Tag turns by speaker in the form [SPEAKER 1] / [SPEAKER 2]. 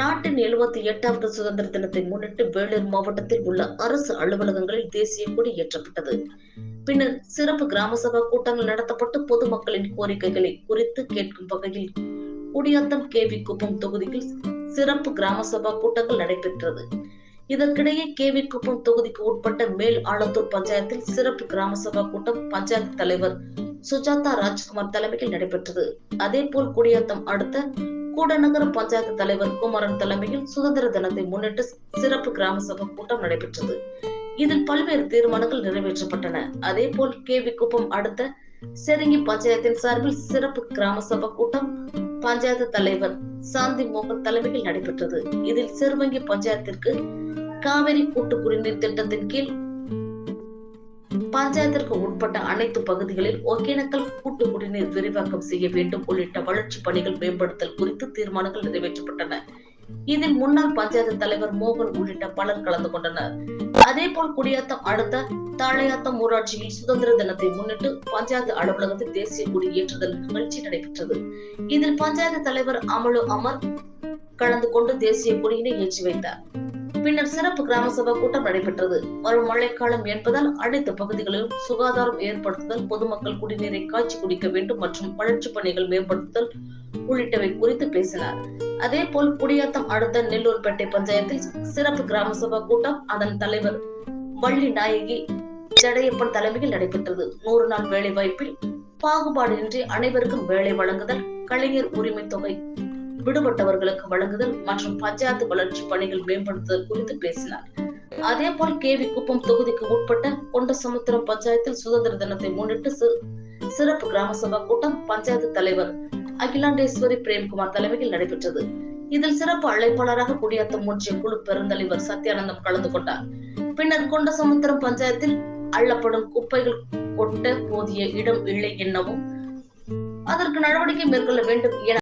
[SPEAKER 1] நாட்டின் எழுபத்தி எட்டாவது சுதந்திர தினத்தை முன்னிட்டு வேலூர் மாவட்டத்தில் உள்ள அரசு அலுவலகங்களில் தேசிய கொடி ஏற்றப்பட்டது. பின்னர் சிறப்பு கிராம சபா கூட்டங்கள் நடத்தப்பட்டு பொதுமக்களின் கோரிக்கைகளை குறித்து கேட்கும் வகையில் குடியாத்தம் கேவி குப்பம் தொகுதியில் சிறப்பு கிராம சபா கூட்டங்கள் நடைபெற்றது. இதற்கிடையே கேவி குப்பம் தொகுதிக்கு உட்பட்ட மேல் ஆலத்தூர் பஞ்சாயத்தில் சிறப்பு கிராம சபா கூட்டம் பஞ்சாயத்து தலைவர் சுஜாதா ராஜ்குமார் தலைமையில் நடைபெற்றது. அதே போல் குடியாத்தம் அடுத்த கூடநகர பஞ்சாயத்து தலைவர் குமரன் தலைமையில் சுதந்திர தினத்தை முன்னிட்டு சிறப்பு கிராம சபை கூட்டம் நடைபெற்றது. இதில் பல்வேறு தீர்மானங்கள் நிறைவேற்றப்பட்டன. அதே போல் கேவி குப்பம் அடுத்த செருங்கி பஞ்சாயத்தின் சார்பில் சிறப்பு கிராம சபை கூட்டம் பஞ்சாயத்து தலைவர் சாந்தி மோகன் தலைமையில் நடைபெற்றது. இதில் சிறுவங்கி பஞ்சாயத்திற்கு காவிரி கூட்டு குடிநீர் திட்டத்தின் கீழ் பஞ்சாயத்திற்கு உட்பட்ட அனைத்து பகுதிகளில் ஒகேனக்கல் கூட்டு குடிநீர் விரிவாக்கம் செய்ய வேண்டும். உள்ளிட்ட வளர்ச்சி பணிகள் மேம்படுத்தல் குறித்து தீர்மானங்கள் நிறைவேற்றப்பட்டன. இதில் முன்னாள் பஞ்சாயத்து தலைவர் மோகன் உள்ளிட்ட பலர் கலந்து கொண்டனர். அதே போல் குடியாத்தம் அடுத்த தாளையாத்தம் ஊராட்சியில் சுதந்திர தினத்தை முன்னிட்டு பஞ்சாயத்து அலுவலகத்தில் தேசிய கொடி ஏற்றுதல் நிகழ்ச்சி நடைபெற்றது. இதில் பஞ்சாயத்து தலைவர் அமலு அமர் கலந்து கொண்டு தேசிய கொடியினை ஏற்றி வைத்தார். பின்னர் சிறப்பு கிராம சபை கூட்டம் நடைபெற்றது. வரும் மழைக்காலம் என்பதால் அனைத்து பகுதிகளிலும் சுகாதாரம் ஏற்படுத்துதல் பொதுமக்கள் குடிநீரை காய்ச்சி குடிக்க வேண்டும் மற்றும் வளர்ச்சி பணிகள் மேம்படுத்துதல் உள்ளிட்டவை குறித்து பேசினார். அதே போல் குடியாத்தம் அடுத்த நெல்லூர்பேட்டை பஞ்சாயத்தில் சிறப்பு கிராம சபா கூட்டம் அதன் தலைவர் வள்ளி நாயகி ஜடையப்பன் தலைமையில் நடைபெற்றது. நூறு நாள் வேலை வாய்ப்பில் பாகுபாடின்றி அனைவருக்கும் வேலை வழங்குதல் கலைஞர் உரிமை தொகை விடுபட்டவர்களுக்கு வழங்குதல் மற்றும் பஞ்சாயத்து வளர்ச்சி பணிகள் மேம்படுத்துதல் குறித்து பேசினார். அதே போல் கேவி குப்பம் தொகுதிக்கு உட்பட்ட கொண்டசமுத்திரம் பஞ்சாயத்தில் சுதந்திர தினத்தை முன்னிட்டு சிறப்பு கிராம சபா கூட்டம் பஞ்சாயத்து தலைவர் அகிலாண்டேஸ்வரி பிரேம்குமார் தலைமையில் நடைபெற்றது. இதில் சிறப்பு அழைப்பாளராக குடியாத்தம் ஒன்றிய குழு பெருந்தலைவர் சத்யானந்தம் கலந்து கொண்டார். பின்னர் கொண்டசமுத்திரம் பஞ்சாயத்தில் அள்ளப்படும் குப்பைகள் கொட்ட போதிய இடம் இல்லை எனவும் அதற்கு நடவடிக்கை மேற்கொள்ள வேண்டும் என